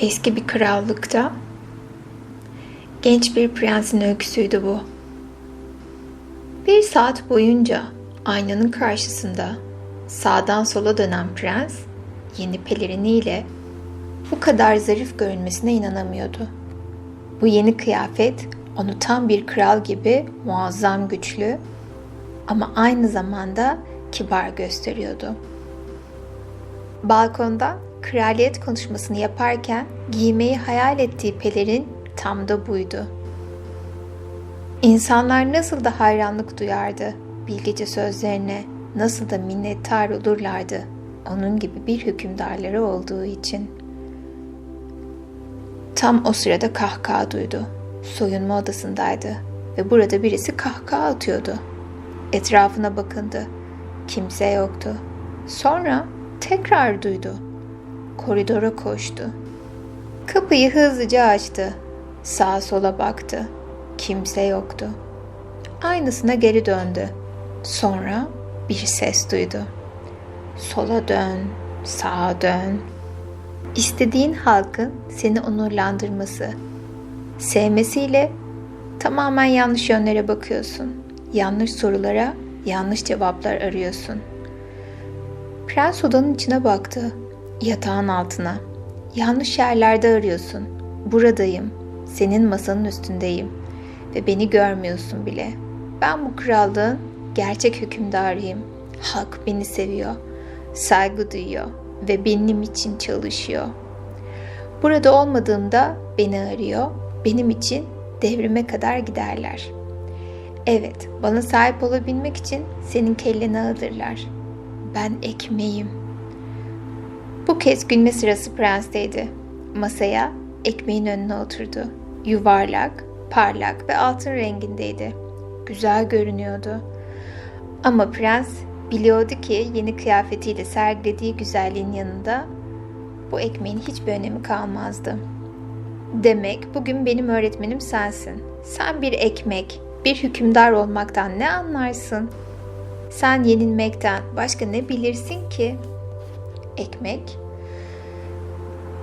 Eski bir krallıkta genç bir prensin öyküsüydü bu. Bir saat boyunca aynanın karşısında sağdan sola dönen prens yeni peleriniyle bu kadar zarif görünmesine inanamıyordu. Bu yeni kıyafet onu tam bir kral gibi muazzam güçlü ama aynı zamanda kibar gösteriyordu. Balkonda kraliyet konuşmasını yaparken giymeyi hayal ettiği pelerin tam da buydu. İnsanlar nasıl da hayranlık duyardı bilgece sözlerine, nasıl da minnettar olurlardı onun gibi bir hükümdarları olduğu için. Tam o sırada kahkaha duydu. Soyunma odasındaydı ve burada birisi kahkaha atıyordu. Etrafına bakındı. Kimse yoktu. Sonra tekrar duydu. Koridora koştu. Kapıyı hızlıca açtı. Sağa sola baktı. Kimse yoktu. Aynısına geri döndü. Sonra bir ses duydu. Sola dön, sağa dön. İstediğin halkın seni onurlandırması, sevmesiyle tamamen yanlış yönlere bakıyorsun. Yanlış sorulara yanlış cevaplar arıyorsun. Prens odanın içine baktı. Yatağın altına. Yanlış yerlerde arıyorsun. Buradayım. Senin masanın üstündeyim. Ve beni görmüyorsun bile. Ben bu krallığın gerçek hükümdarıyım. Halk beni seviyor. Saygı duyuyor. Ve benim için çalışıyor. Burada olmadığımda beni arıyor. Benim için devrime kadar giderler. Evet, bana sahip olabilmek için senin kelleni alırlar. Ben ekmeğim. Bu kez gülme sırası prensteydi. Masaya ekmeğin önüne oturdu. Yuvarlak, parlak ve altın rengindeydi. Güzel görünüyordu. Ama prens biliyordu ki yeni kıyafetiyle sergilediği güzelliğin yanında bu ekmeğin hiçbir önemi kalmazdı. Demek bugün benim öğretmenim sensin. Sen bir ekmek, bir hükümdar olmaktan ne anlarsın? Sen yenilmekten başka ne bilirsin ki? Ekmek.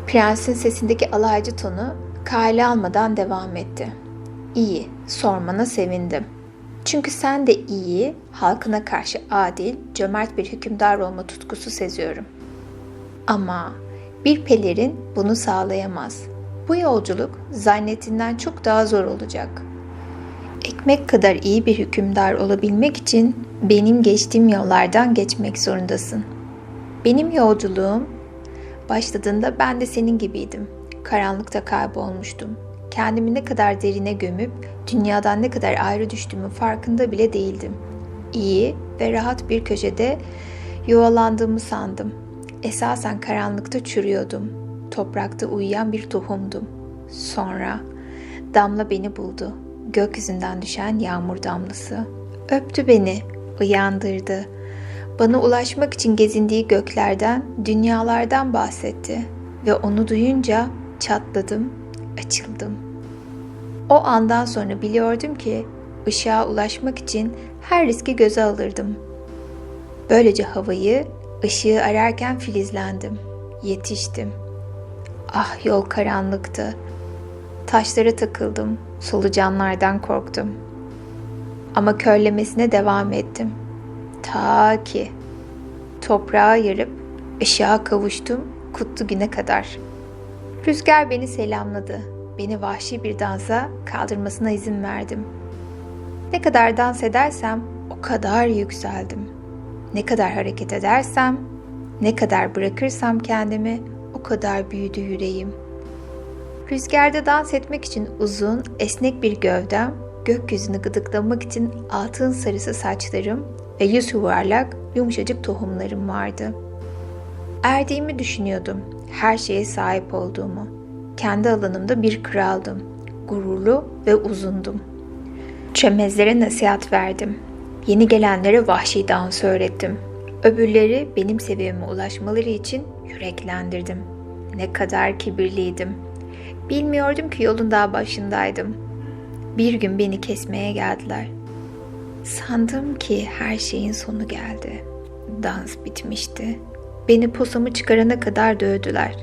Prensin sesindeki alaycı tonu kale almadan devam etti. İyi, sormana sevindim. Çünkü sen de iyi, halkına karşı adil, cömert bir hükümdar olma tutkusu seziyorum. Ama bir pelerin bunu sağlayamaz. Bu yolculuk zannettiğinden çok daha zor olacak. Ekmek kadar iyi bir hükümdar olabilmek için benim geçtiğim yollardan geçmek zorundasın. Benim yolculuğum başladığında ben de senin gibiydim. Karanlıkta kaybolmuştum. Kendimi ne kadar derine gömüp dünyadan ne kadar ayrı düştüğümün farkında bile değildim. İyi ve rahat bir köşede yuvalandığımı sandım. Esasen karanlıkta çürüyordum. Toprakta uyuyan bir tohumdum. Sonra damla beni buldu. Gökyüzünden düşen yağmur damlası. Öptü beni, uyandırdı. Bana ulaşmak için gezindiği göklerden, dünyalardan bahsetti ve onu duyunca çatladım, açıldım. O andan sonra biliyordum ki ışığa ulaşmak için her riski göze alırdım. Böylece havayı, ışığı ararken filizlendim. Yetiştim. Ah yol karanlıktı. Taşlara takıldım. Solucanlardan korktum. Ama körlemesine devam ettim. Ta ki toprağa yarıp ışığa kavuştum kutlu güne kadar. Rüzgar beni selamladı. Beni vahşi bir dansa kaldırmasına izin verdim. Ne kadar dans edersem o kadar yükseldim. Ne kadar hareket edersem, ne kadar bırakırsam kendimi o kadar büyüdü yüreğim. Rüzgarda dans etmek için uzun, esnek bir gövdem, gökyüzünü gıdıklamak için altın sarısı saçlarım ve yüz yuvarlak, yumuşacık tohumlarım vardı. Erdiğimi düşünüyordum, her şeye sahip olduğumu. Kendi alanımda bir kraldım, gururlu ve uzundum. Çömezlere nasihat verdim. Yeni gelenlere vahşi dans öğrettim. Öbürleri benim seviyeme ulaşmaları için yüreklendirdim. Ne kadar kibirliydim. Bilmiyordum ki yolun daha başındaydım. Bir gün beni kesmeye geldiler. Sandım ki her şeyin sonu geldi. Dans bitmişti. Beni posamı çıkarana kadar dövdüler.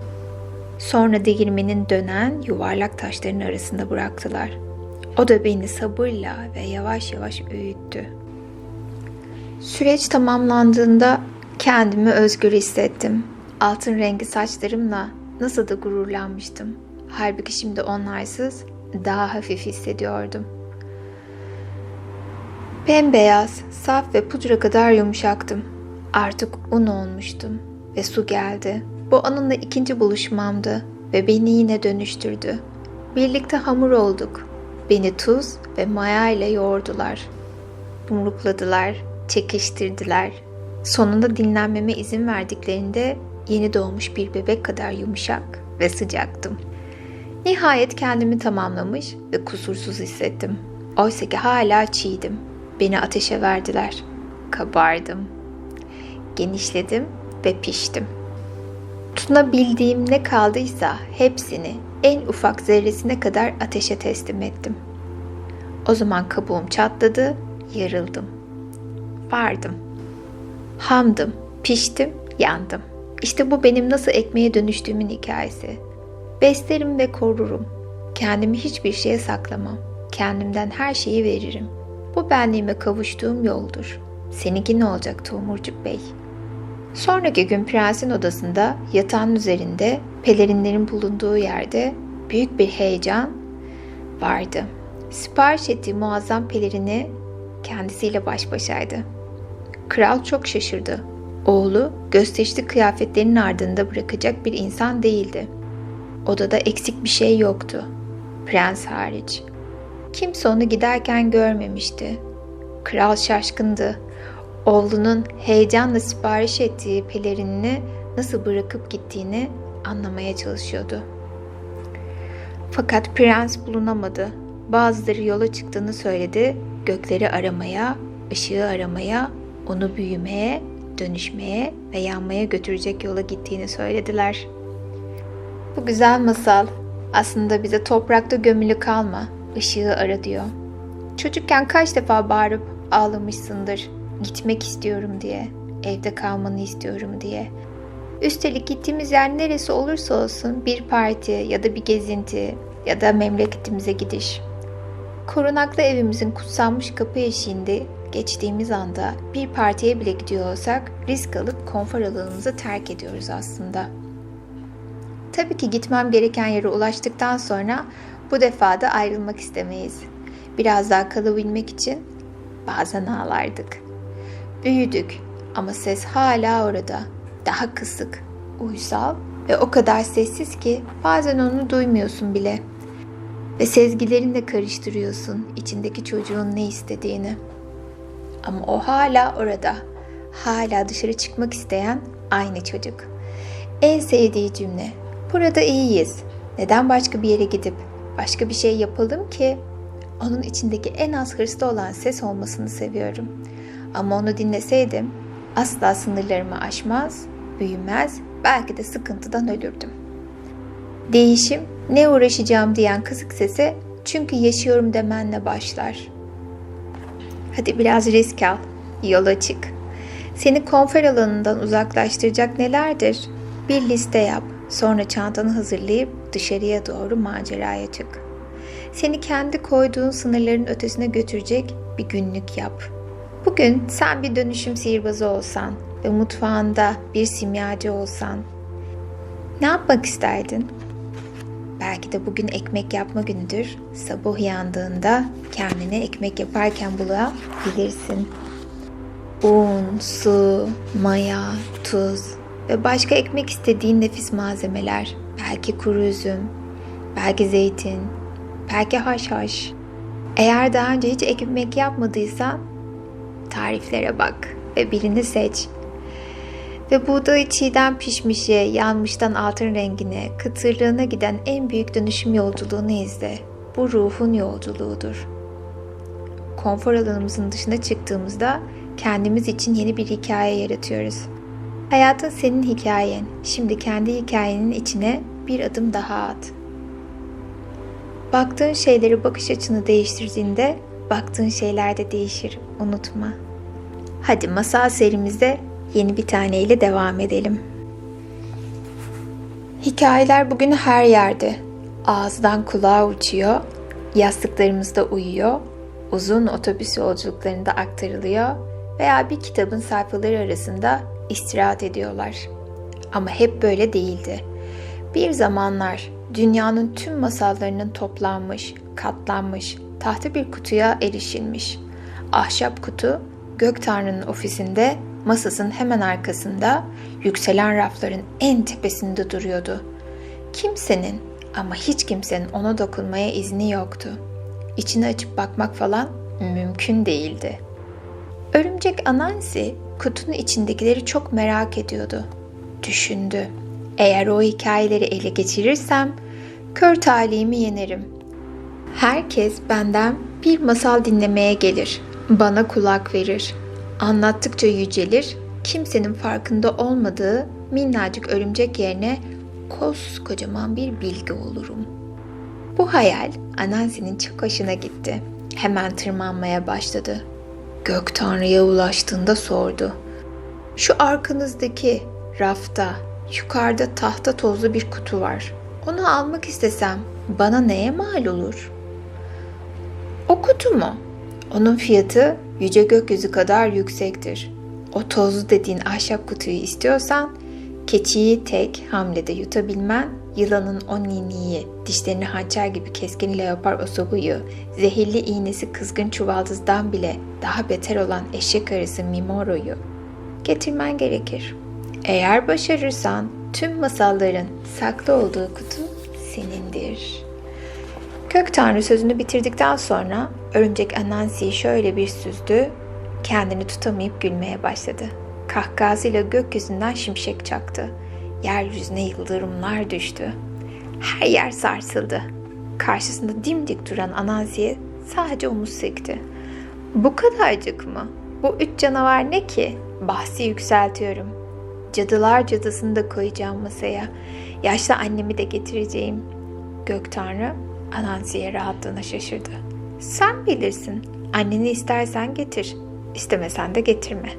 Sonra değirmenin dönen yuvarlak taşların arasında bıraktılar. O da beni sabırla ve yavaş yavaş öğüttü. Süreç tamamlandığında kendimi özgür hissettim. Altın rengi saçlarımla nasıl da gururlanmıştım. Halbuki şimdi onlarsız daha hafif hissediyordum. Bembeyaz, saf ve pudra kadar yumuşaktım. Artık un olmuştum ve su geldi. Bu onunla ikinci buluşmamdı ve beni yine dönüştürdü. Birlikte hamur olduk. Beni tuz ve maya ile yoğurdular. Yumrukladılar, çekiştirdiler. Sonunda dinlenmeme izin verdiklerinde yeni doğmuş bir bebek kadar yumuşak ve sıcaktım. Nihayet kendimi tamamlamış ve kusursuz hissettim. Oysa ki hala çiğdim. Beni ateşe verdiler. Kabardım. Genişledim ve piştim. Tutunabildiğim ne kaldıysa hepsini en ufak zerresine kadar ateşe teslim ettim. O zaman kabuğum çatladı, yarıldım. Vardım. Hamdım, piştim, yandım. İşte bu benim nasıl ekmeğe dönüştüğümün hikayesi. Beslerim ve korurum. Kendimi hiçbir şeye saklamam. Kendimden her şeyi veririm. Bu benliğime kavuştuğum yoldur. Seninki ne olacak Tomurcuk Bey? Sonraki gün prensin odasında yatağın üzerinde pelerinlerin bulunduğu yerde büyük bir heyecan vardı. Sipariş ettiği muazzam pelerini kendisiyle baş başaydı. Kral çok şaşırdı. Oğlu gösterişli kıyafetlerinin ardında bırakacak bir insan değildi. Odada eksik bir şey yoktu. Prens hariç. Kimse onu giderken görmemişti. Kral şaşkındı. Oğlunun heyecanla sipariş ettiği pelerinini nasıl bırakıp gittiğini anlamaya çalışıyordu. Fakat prens bulunamadı. Bazıları yola çıktığını söyledi. Gökleri aramaya, ışığı aramaya, onu büyümeye, dönüşmeye ve yanmaya götürecek yola gittiğini söylediler. Bu güzel masal aslında bize toprakta gömülü kalma, ışığı ara diyor. Çocukken kaç defa bağırıp ağlamışsındır gitmek istiyorum diye, evde kalmanı istiyorum diye. Üstelik gittiğimiz yer neresi olursa olsun bir parti ya da bir gezinti ya da memleketimize gidiş. Korunaklı evimizin kutsanmış kapı eşiğinde geçtiğimiz anda bir partiye bile gidiyor olsak risk alıp konfor alanımızı terk ediyoruz aslında. Tabii ki gitmem gereken yere ulaştıktan sonra bu defa da ayrılmak istemeyiz. Biraz daha kalabilmek için bazen ağlardık. Büyüdük ama ses hala orada. Daha kısık, uysal ve o kadar sessiz ki bazen onu duymuyorsun bile. Ve sezgilerinle karıştırıyorsun içindeki çocuğun ne istediğini. Ama o hala orada. Hala dışarı çıkmak isteyen aynı çocuk. En sevdiği cümle. Burada iyiyiz. Neden başka bir yere gidip başka bir şey yapalım ki? Onun içindeki en az hırslı olan ses olmasını seviyorum. Ama onu dinleseydim asla sınırlarımı aşmaz, büyümez, belki de sıkıntıdan ölürdüm. Değişim, ne uğraşacağım diyen kısık sese çünkü yaşıyorum demenle başlar. Hadi biraz risk al, yola çık. Seni konfor alanından uzaklaştıracak nelerdir? Bir liste yap, sonra çantanı hazırlayıp dışarıya doğru maceraya çık. Seni kendi koyduğun sınırların ötesine götürecek bir günlük yap.'' Bugün sen bir dönüşüm sihirbazı olsan ve mutfağında bir simyacı olsan ne yapmak isterdin? Belki de bugün ekmek yapma günüdür. Sabah uyandığında kendine ekmek yaparken bulabilirsin. Un, su, maya, tuz ve başka ekmek istediğin nefis malzemeler. Belki kuru üzüm, belki zeytin, belki haşhaş. Eğer daha önce hiç ekmek yapmadıysan tariflere bak ve birini seç. Ve buğdayı çiğden pişmişe, yanmıştan altın rengine, kıtırlığına giden en büyük dönüşüm yolculuğunu izle. Bu ruhun yolculuğudur. Konfor alanımızın dışına çıktığımızda kendimiz için yeni bir hikaye yaratıyoruz. Hayatın senin hikayen. Şimdi kendi hikayenin içine bir adım daha at. Baktığın şeyleri bakış açını değiştirdiğinde baktığın şeyler de değişir. Unutma. Hadi masal serimize yeni bir taneyle devam edelim. Hikayeler bugün her yerde. Ağızdan kulağa uçuyor, yastıklarımızda uyuyor, uzun otobüs yolculuklarında aktarılıyor veya bir kitabın sayfaları arasında istirahat ediyorlar. Ama hep böyle değildi. Bir zamanlar dünyanın tüm masallarının toplanmış, katlanmış, tahta bir kutuya erişilmiş. Ahşap kutu, gök tanrının ofisinde, masasının hemen arkasında, yükselen rafların en tepesinde duruyordu. Kimsenin ama hiç kimsenin ona dokunmaya izni yoktu. İçini açıp bakmak falan mümkün değildi. Örümcek Anansi kutunun içindekileri çok merak ediyordu. Düşündü. Eğer o hikayeleri ele geçirirsem kör talihimi yenerim. Herkes benden bir masal dinlemeye gelir. Bana kulak verir. Anlattıkça yücelir. Kimsenin farkında olmadığı minnacık örümcek yerine koskocaman bir bilgi olurum. Bu hayal Anansi'nin çok hoşuna gitti. Hemen tırmanmaya başladı. Gök Tanrı'ya ulaştığında sordu. Şu arkanızdaki rafta yukarıda tahta tozlu bir kutu var. Onu almak istesem bana neye mal olur? O kutu mu? Onun fiyatı yüce gökyüzü kadar yüksektir. O tozlu dediğin ahşap kutuyu istiyorsan keçiyi tek hamlede yutabilmen, yılanın o niniyi, dişlerini hançer gibi keskin leopar osobuyu, zehirli iğnesi kızgın çuvaldızdan bile daha beter olan eşek arısı Mimoro'yu getirmen gerekir. Eğer başarırsan tüm masalların saklı olduğu kutu senindir. Kök Tanrı sözünü bitirdikten sonra örümcek Anansi'yi şöyle bir süzdü, kendini tutamayıp gülmeye başladı. Kahkahasıyla gökyüzünden şimşek çaktı. Yeryüzüne yıldırımlar düştü. Her yer sarsıldı. Karşısında dimdik duran Anansi'ye sadece omuz sekti. Bu kadarcık mı? Bu üç canavar ne ki? Bahsi yükseltiyorum. Cadılar cadısını da koyacağım masaya. Yaşlı annemi de getireceğim. Gök Tanrı Anansi'ye rahatlığına şaşırdı. Sen bilirsin. Anneni istersen getir. İstemesen de getirme.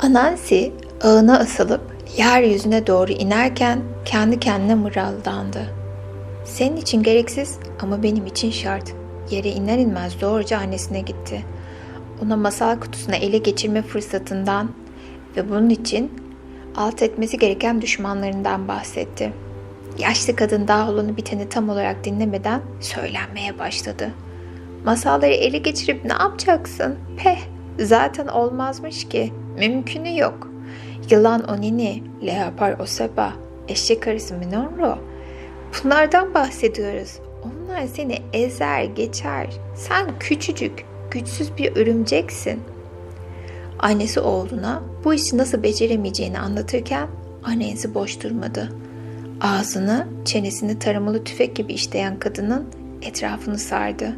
Anansi ağına asılıp yeryüzüne doğru inerken kendi kendine mırıldandı. Senin için gereksiz ama benim için şart. Yere iner inmez doğruca annesine gitti. Ona masal kutusuna ele geçirme fırsatından ve bunun için alt etmesi gereken düşmanlarından bahsetti. Yaşlı kadın daha olanı biteni tam olarak dinlemeden söylenmeye başladı. Masalları ele geçirip ne yapacaksın? Peh, zaten olmazmış ki. Mümkünü yok. Yılan Onini, Leopar Oseba, eşek arısı Minonro. Bunlardan bahsediyoruz. Onlar seni ezer geçer. Sen küçücük, güçsüz bir örümceksin. Annesi oğluna bu işi nasıl beceremeyeceğini anlatırken annesi boş durmadı. Ağzını, çenesini taramalı tüfek gibi işleyen kadının etrafını sardı.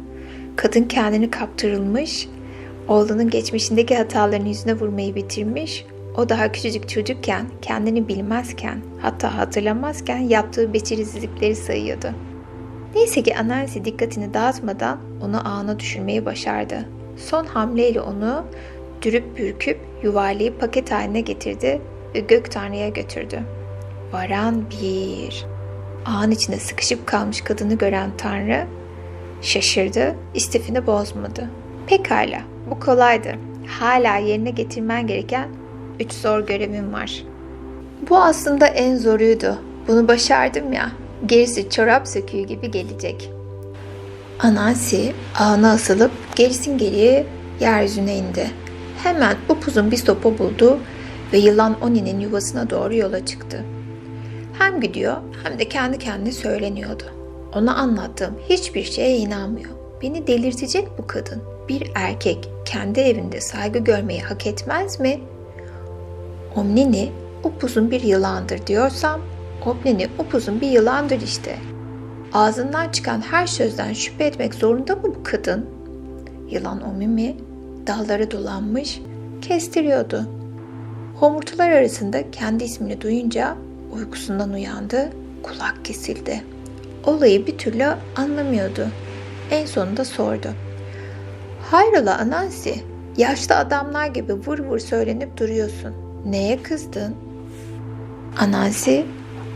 Kadın kendini kaptırılmış, oğlunun geçmişindeki hatalarını yüzüne vurmayı bitirmiş, o daha küçücük çocukken, kendini bilmezken, hatta hatırlamazken yaptığı becerisizlikleri sayıyordu. Neyse ki Anansi dikkatini dağıtmadan onu ağına düşürmeyi başardı. Son hamleyle onu dürüp bürküp yuvarlayıp paket haline getirdi ve gök tanrıya götürdü. Varan bir. Ağın içinde sıkışıp kalmış kadını gören tanrı şaşırdı, istifini bozmadı. Pekala, bu kolaydı. Hala yerine getirmen gereken üç zor görevim var. Bu aslında en zoruydu. Bunu başardım ya. Gerisi çorap söküğü gibi gelecek. Anansi ağına asılıp gerisin geriye yeryüzüne indi. Hemen upuzun bir sopa buldu ve yılan Oni'nin yuvasına doğru yola çıktı. Hem gidiyor hem de kendi kendine söyleniyordu. Ona anlattığım hiçbir şeye inanmıyor. Beni delirtecek bu kadın. Bir erkek kendi evinde saygı görmeyi hak etmez mi? Omnini upuzun bir yılandır diyorsam, Omnini upuzun bir yılandır işte. Ağzından çıkan her sözden şüphe etmek zorunda mı bu kadın? Yılan Omimi dalları dolanmış, kestiriyordu. Homurtular arasında kendi ismini duyunca uykusundan uyandı, kulak kesildi. Olayı bir türlü anlamıyordu. En sonunda sordu. Hayrola Anansi, yaşlı adamlar gibi vur vur söylenip duruyorsun. Neye kızdın? Anansi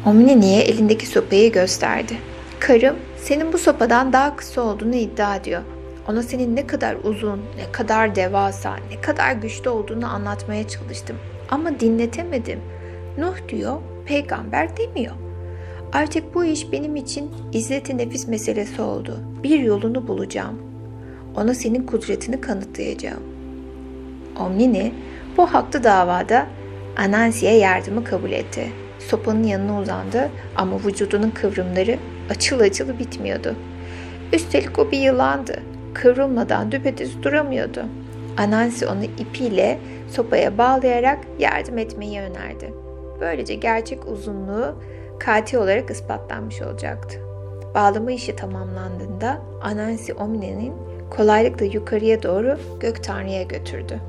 Omnini'ye elindeki sopayı gösterdi. Karım senin bu sopadan daha kısa olduğunu iddia ediyor. Ona senin ne kadar uzun, ne kadar devasa, ne kadar güçlü olduğunu anlatmaya çalıştım. Ama dinletemedim. Nuh diyor, peygamber demiyor. Artık bu iş benim için izzeti nefis meselesi oldu. Bir yolunu bulacağım. Ona senin kudretini kanıtlayacağım. Omnini bu haklı davada Anansi'ye yardımı kabul etti. Sopanın yanına uzandı ama vücudunun kıvrımları açıl açıl bitmiyordu. Üstelik o bir yılandı. Kıvrılmadan düpedüz duramıyordu. Anansi onu ipiyle sopaya bağlayarak yardım etmeyi önerdi. Böylece gerçek uzunluğu katil olarak ispatlanmış olacaktı. Bağlama işi tamamlandığında Anansi Omni'nin kolaylıkla yukarıya doğru Gök Tanrı'ya götürdü.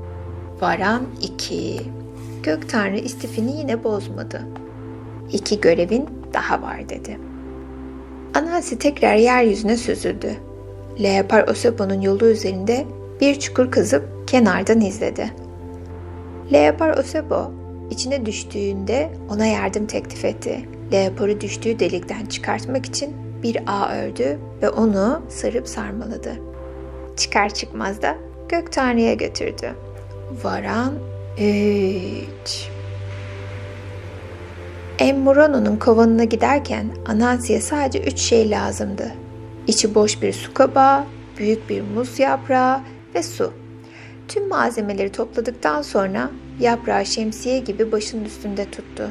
Varan 2 Gök Tanrı istifini yine bozmadı. İki görevin daha var dedi. Anansi tekrar yeryüzüne süzüldü. Leopar Osebo'nun yolu üzerinde bir çukur kazıp kenardan izledi. Leopar Osebo içine düştüğünde ona yardım teklif etti. Leopar'ı düştüğü delikten çıkartmak için bir ağ ördü ve onu sarıp sarmaladı. Çıkar çıkmaz da Gök Tanrı'ya götürdü. Varan 3 Emmurano'nun kovanına giderken Anansi'ye sadece üç şey lazımdı. İçi boş bir su kabağı, büyük bir muz yaprağı ve su. Tüm malzemeleri topladıktan sonra yaprağı şemsiye gibi başının üstünde tuttu.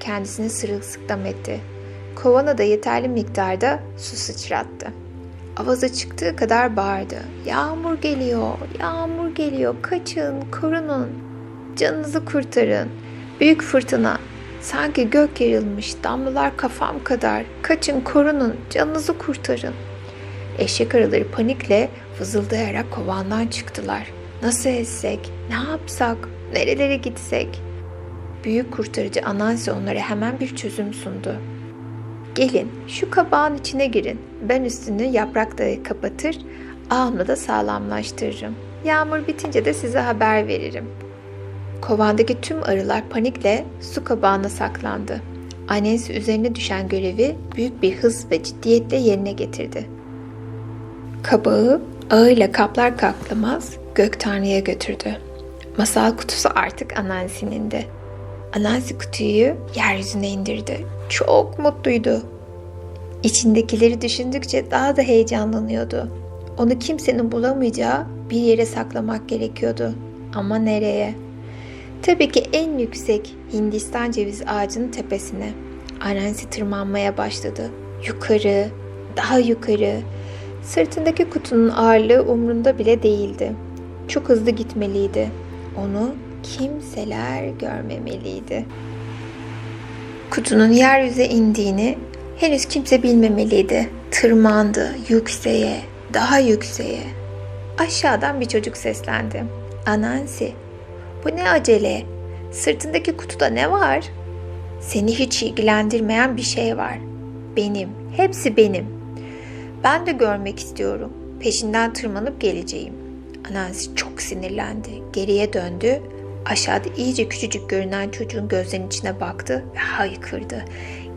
Kendisini sırılsıklam etti. Kovana da yeterli miktarda su sıçrattı. Avazı çıktığı kadar bağırdı. Yağmur geliyor, yağmur geliyor, kaçın, korunun, canınızı kurtarın. Büyük fırtına, sanki gök yarılmış, damlalar kafam kadar, kaçın, korunun, canınızı kurtarın. Eşek arıları panikle vızıldayarak kovandan çıktılar. Nasıl etsek, ne yapsak, nerelere gitsek? Büyük kurtarıcı Anansi onlara hemen bir çözüm sundu. Gelin şu kabağın içine girin. Ben üstünü yaprakla kapatır, ağımla da sağlamlaştırırım. Yağmur bitince de size haber veririm. Kovandaki tüm arılar panikle su kabağına saklandı. Annesi üzerine düşen görevi büyük bir hız ve ciddiyetle yerine getirdi. Kabağı ağıyla kaplar kaplamaz gök tanrıya götürdü. Masal kutusu artık Anansi'nin de. Anansi kutuyu yeryüzüne indirdi. Çok mutluydu. İçindekileri düşündükçe daha da heyecanlanıyordu. Onu kimsenin bulamayacağı bir yere saklamak gerekiyordu. Ama nereye? Tabii ki en yüksek Hindistan ceviz ağacının tepesine. Anansi tırmanmaya başladı. Yukarı, daha yukarı. Sırtındaki kutunun ağırlığı umrunda bile değildi. Çok hızlı gitmeliydi. Onu kimseler görmemeliydi. Kutunun yeryüze indiğini henüz kimse bilmemeliydi. Tırmandı yükseğe, daha yükseğe. Aşağıdan bir çocuk seslendi. Anansi, bu ne acele? Sırtındaki kutuda ne var? Seni hiç ilgilendirmeyen bir şey var. Benim, hepsi benim. Ben de görmek istiyorum. Peşinden tırmanıp geleceğim. Anansi çok sinirlendi. Geriye döndü. Aşağıda iyice küçücük görünen çocuğun gözlerinin içine baktı ve haykırdı.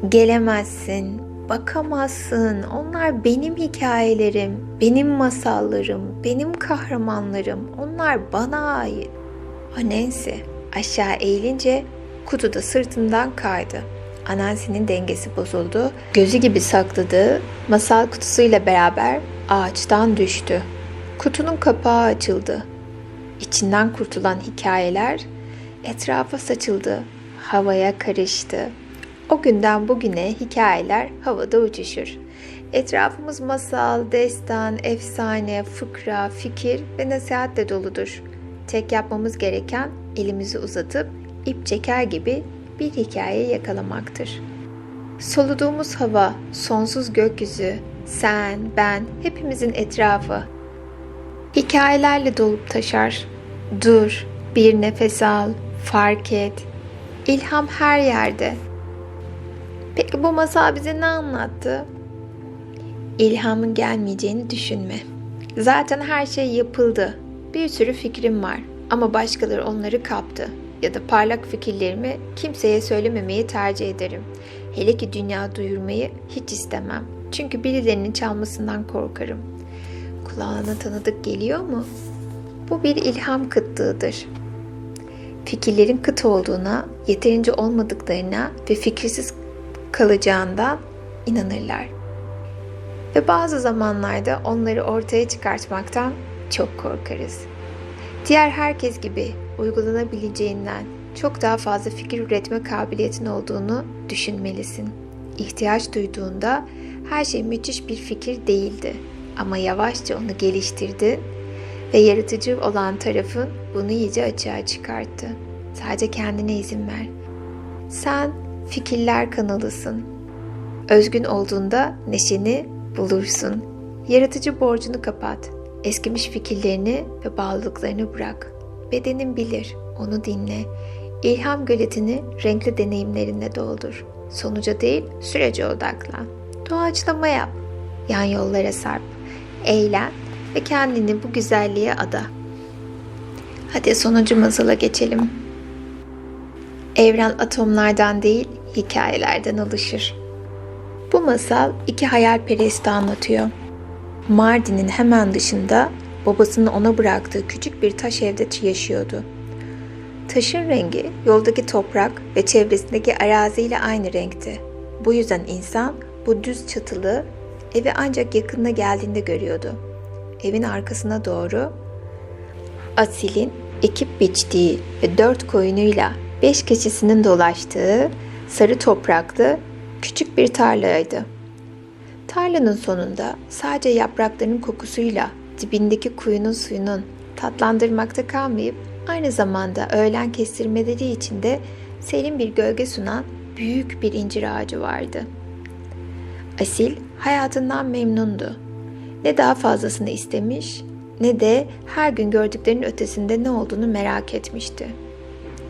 Gelemezsin, bakamazsın. Onlar benim hikayelerim, benim masallarım, benim kahramanlarım. Onlar bana ait. Anansi aşağı eğilince kutu da sırtından kaydı. Anansi'nin dengesi bozuldu. Gözü gibi sakladığı masal kutusuyla beraber ağaçtan düştü. Kutunun kapağı açıldı. İçinden kurtulan hikayeler etrafa saçıldı, havaya karıştı. O günden bugüne hikayeler havada uçuşur. Etrafımız masal, destan, efsane, fıkra, fikir ve nasihatle doludur. Tek yapmamız gereken elimizi uzatıp ip çeker gibi bir hikaye yakalamaktır. Soluduğumuz hava, sonsuz gökyüzü, sen, ben, hepimizin etrafı. Hikayelerle dolup taşar. Dur, bir nefes al, fark et. İlham her yerde. Peki bu masal bize ne anlattı? İlhamın gelmeyeceğini düşünme. Zaten her şey yapıldı. Bir sürü fikrim var ama başkaları onları kaptı ya da parlak fikirlerimi kimseye söylememeyi tercih ederim. Hele ki dünya duyurmayı hiç istemem. Çünkü birilerinin çalmasından korkarım. Kulağına tanıdık geliyor mu? Bu bir ilham kıtlığıdır. Fikirlerin kıt olduğuna, yeterince olmadıklarına ve fikirsiz kalacağından inanırlar. Ve bazı zamanlarda onları ortaya çıkartmaktan çok korkarız. Diğer herkes gibi uygulanabileceğinden çok daha fazla fikir üretme kabiliyetin olduğunu düşünmelisin. İhtiyaç duyduğunda her şey müthiş bir fikir değildi ama yavaşça onu geliştirdin ve yaratıcı olan tarafın bunu iyice açığa çıkarttı. Sadece kendine izin ver. Sen fikirler kanalısın. Özgün olduğunda neşeni bulursun. Yaratıcı borcunu kapat. Eskimiş fikirlerini ve bağlılıklarını bırak. Bedenin bilir, onu dinle. İlham göletini renkli deneyimlerinle doldur. Sonuca değil, sürece odaklan. Doğaçlama yap. Yan yollara sarp. Eğlen ve kendini bu güzelliğe ada. Hadi sonuncu masala geçelim. Evren atomlardan değil, hikayelerden oluşur. Bu masal iki hayalperesti anlatıyor. Mardin'in hemen dışında babasının ona bıraktığı küçük bir taş evde yaşıyordu. Taşın rengi yoldaki toprak ve çevresindeki araziyle aynı renkti. Bu yüzden insan bu düz çatılı evi ancak yakınına geldiğinde görüyordu. Evin arkasına doğru Asil'in ekip biçtiği ve dört koyunuyla beş keçisinin dolaştığı sarı topraklı küçük bir tarlaydı. Tarlanın sonunda sadece yaprakların kokusuyla dibindeki kuyunun suyunun tatlandırmakta kalmayıp aynı zamanda öğlen kestirmeleri içinde serin bir gölge sunan büyük bir incir ağacı vardı. Asil hayatından memnundu. Ne daha fazlasını istemiş ne de her gün gördüklerinin ötesinde ne olduğunu merak etmişti.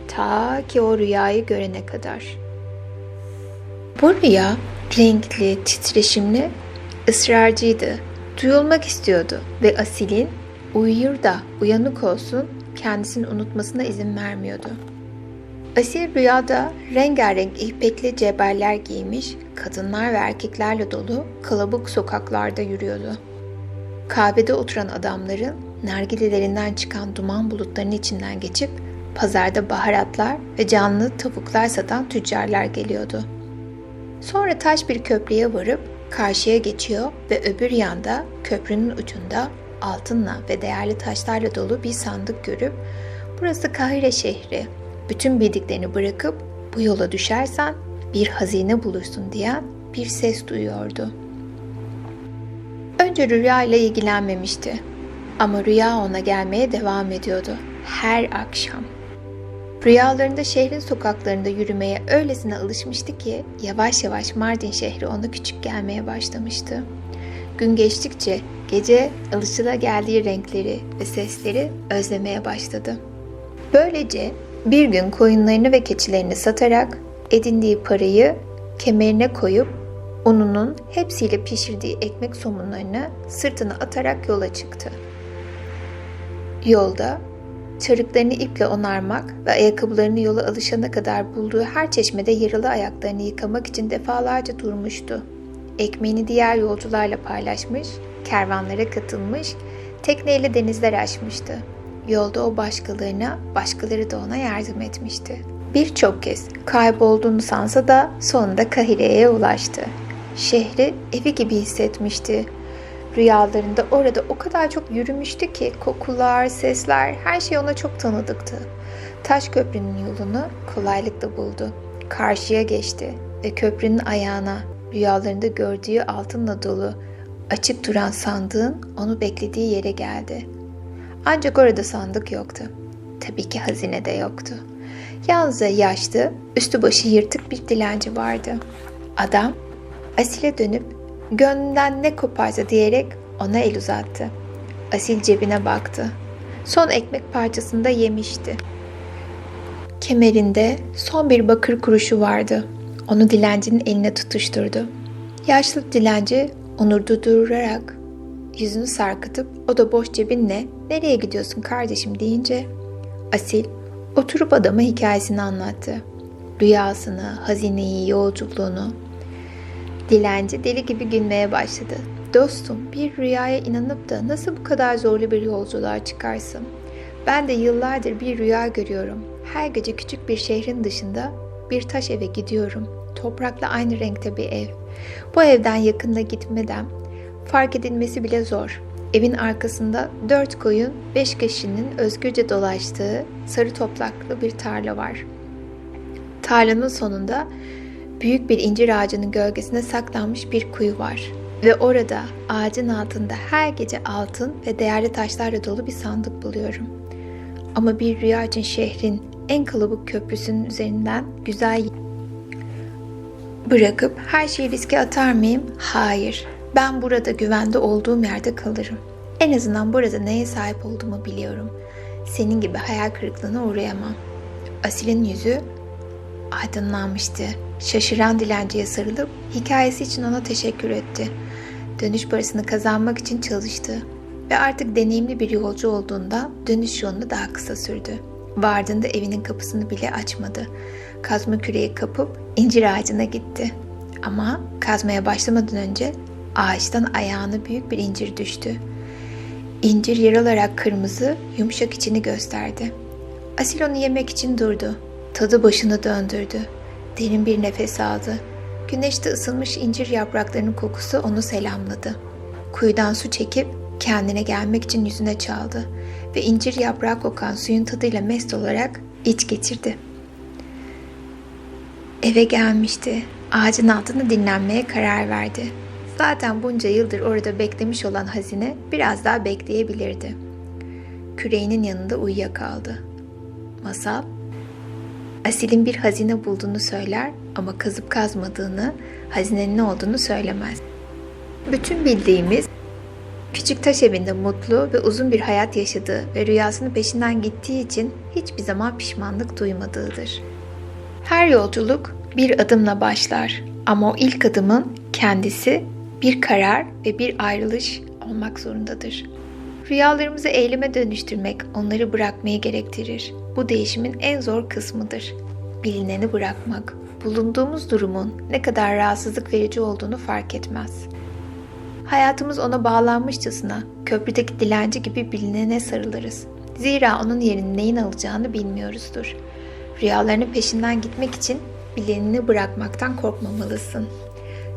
Ta ki o rüyayı görene kadar. Bu rüya renkli, titreşimli, ısrarcıydı. Duyulmak istiyordu ve Asil'in uyuyur da uyanık olsun kendisini unutmasına izin vermiyordu. Asil rüyada rengarenk ipekli ceberler giymiş, kadınlar ve erkeklerle dolu kalabalık sokaklarda yürüyordu. Kahvede oturan adamların nargilelerinden çıkan duman bulutlarının içinden geçip pazarda baharatlar ve canlı tavuklar satan tüccarlar geliyordu. Sonra taş bir köprüye varıp karşıya geçiyor ve öbür yanda köprünün ucunda altınla ve değerli taşlarla dolu bir sandık görüp burası Kahire şehri. Bütün bildiklerini bırakıp bu yola düşersen bir hazine bulursun diyen bir ses duyuyordu. Önce rüya ile ilgilenmemişti. Ama rüya ona gelmeye devam ediyordu. Her akşam. Rüyalarında şehrin sokaklarında yürümeye öylesine alışmıştı ki yavaş yavaş Mardin şehri ona küçük gelmeye başlamıştı. Gün geçtikçe gece alışıla geldiği renkleri ve sesleri özlemeye başladı. Böylece bir gün koyunlarını ve keçilerini satarak edindiği parayı kemerine koyup ununun hepsiyle pişirdiği ekmek somunlarını sırtına atarak yola çıktı. Yolda çarıklarını iple onarmak ve ayakkabılarını yola alışana kadar bulduğu her çeşmede yaralı ayaklarını yıkamak için defalarca durmuştu. Ekmeğini diğer yolcularla paylaşmış, kervanlara katılmış, tekneyle denizler aşmıştı. Yolda o başkalarına, başkaları da ona yardım etmişti. Birçok kez kaybolduğunu sansa da sonunda Kahire'ye ulaştı. Şehri evi gibi hissetmişti. Rüyalarında orada o kadar çok yürümüştü ki kokular, sesler, her şey ona çok tanıdıktı. Taş köprünün yolunu kolaylıkla buldu. Karşıya geçti ve köprünün ayağına rüyalarında gördüğü altınla dolu açık duran sandığın onu beklediği yere geldi. Ancak orada sandık yoktu. Tabii ki hazine de yoktu. Yalnızca yaşlı, üstü başı yırtık bir dilenci vardı. Adam Asil'e dönüp gönlünden ne koparsa diyerek ona el uzattı. Asil cebine baktı. Son ekmek parçasını da yemişti. Kemerinde son bir bakır kuruşu vardı. Onu dilencinin eline tutuşturdu. Yaşlı dilenci onu durdurarak yüzünü sarkıtıp o da boş cebinle nereye gidiyorsun kardeşim deyince Asil oturup adama hikayesini anlattı. rüyasını, hazineyi, yolculuğunu. Dilenci deli gibi gülmeye başladı. Dostum, bir rüyaya inanıp da nasıl bu kadar zorlu bir yolculuğa çıkarsın? Ben de yıllardır bir rüya görüyorum. Her gece küçük bir şehrin dışında bir taş eve gidiyorum. Toprakla aynı renkte bir ev. Bu evden yakında gitmeden fark edilmesi bile zor. Evin arkasında dört koyun, beş kişinin özgürce dolaştığı sarı topraklı bir tarla var. Tarlanın sonunda büyük bir incir ağacının gölgesine saklanmış bir kuyu var. Ve orada ağacın altında her gece altın ve değerli taşlarla dolu bir sandık buluyorum. Ama bir rüya için şehrin en kalabalık köprüsünün üzerinden güzel bırakıp her şeyi riske atar mıyım? Hayır. Ben burada güvende olduğum yerde kalırım. En azından burada neye sahip olduğumu biliyorum. Senin gibi hayal kırıklığına uğrayamam. Asil'in yüzü aydınlanmıştı. Şaşıran dilenciye sarılıp hikayesi için ona teşekkür etti. Dönüş parasını kazanmak için çalıştı ve artık deneyimli bir yolcu olduğunda dönüş yolunu daha kısa sürdü. Vardığında evinin kapısını bile açmadı. Kazma küreği kapıp incir ağacına gitti. Ama kazmaya başlamadan önce ağaçtan ayağına büyük bir incir düştü. İncir yer alarak kırmızı, yumuşak içini gösterdi. Asil onu yemek için durdu. Tadı başını döndürdü. Derin bir nefes aldı. Güneşte ısınmış incir yapraklarının kokusu onu selamladı. Kuyudan su çekip kendine gelmek için yüzüne çaldı ve incir yaprağı kokan suyun tadıyla mest olarak iç geçirdi. Eve gelmişti. Ağacın altında dinlenmeye karar verdi. Zaten bunca yıldır orada beklemiş olan hazine biraz daha bekleyebilirdi. Küreğinin yanında uyuyakaldı. Masal, Asil'in bir hazine bulduğunu söyler ama kazıp kazmadığını, hazinenin ne olduğunu söylemez. Bütün bildiğimiz küçük taş evinde mutlu ve uzun bir hayat yaşadığı ve rüyasının peşinden gittiği için hiçbir zaman pişmanlık duymadığıdır. Her yolculuk bir adımla başlar ama o ilk adımın kendisi bir karar ve bir ayrılış olmak zorundadır. Rüyalarımızı eyleme dönüştürmek onları bırakmayı gerektirir. Bu değişimin en zor kısmıdır. Bilineni bırakmak, bulunduğumuz durumun ne kadar rahatsızlık verici olduğunu fark etmez. Hayatımız ona bağlanmışçasına köprüdeki dilenci gibi bilinene sarılırız. Zira onun yerini neyin alacağını bilmiyoruzdur. Rüyalarının peşinden gitmek için bilineni bırakmaktan korkmamalısın.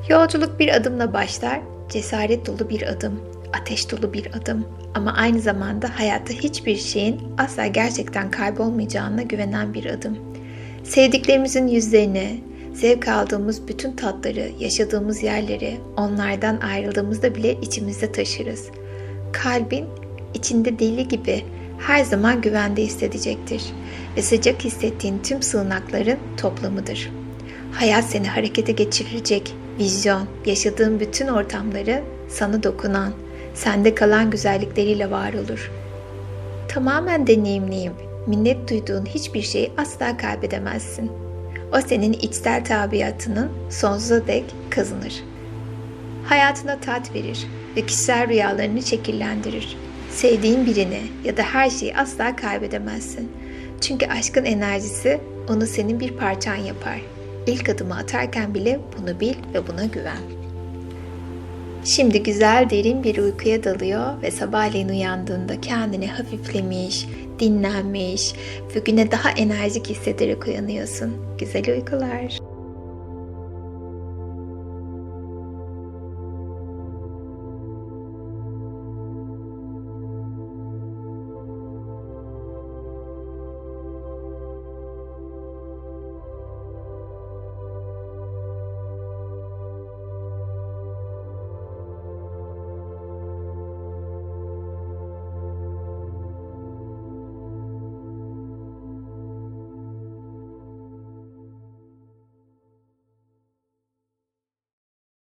Yolculuk bir adımla başlar, cesaret dolu bir adım, ateş dolu bir adım ama aynı zamanda hayatta hiçbir şeyin asla gerçekten kaybolmayacağına güvenen bir adım. Sevdiklerimizin yüzlerini, zevk aldığımız bütün tatları, yaşadığımız yerleri onlardan ayrıldığımızda bile içimizde taşırız. Kalbin içinde deli gibi her zaman güvende hissedecektir ve sıcak hissettiğin tüm sığınakların toplamıdır. Hayat seni harekete geçirecek vizyon, yaşadığın bütün ortamları sana dokunan, sende kalan güzellikleriyle var olur. Tamamen deneyimleyip minnet duyduğun hiçbir şeyi asla kaybedemezsin. O senin içsel tabiatının sonsuza dek kazanır. Hayatına tat verir ve kişisel rüyalarını şekillendirir. Sevdiğin birini ya da her şeyi asla kaybedemezsin. Çünkü aşkın enerjisi onu senin bir parçan yapar. İlk adımı atarken bile bunu bil ve buna güven. Şimdi güzel derin bir uykuya dalıyor ve sabahleyin uyandığında kendini hafiflemiş, dinlenmiş ve güne daha enerjik hissederek uyanıyorsun. Güzel uykular.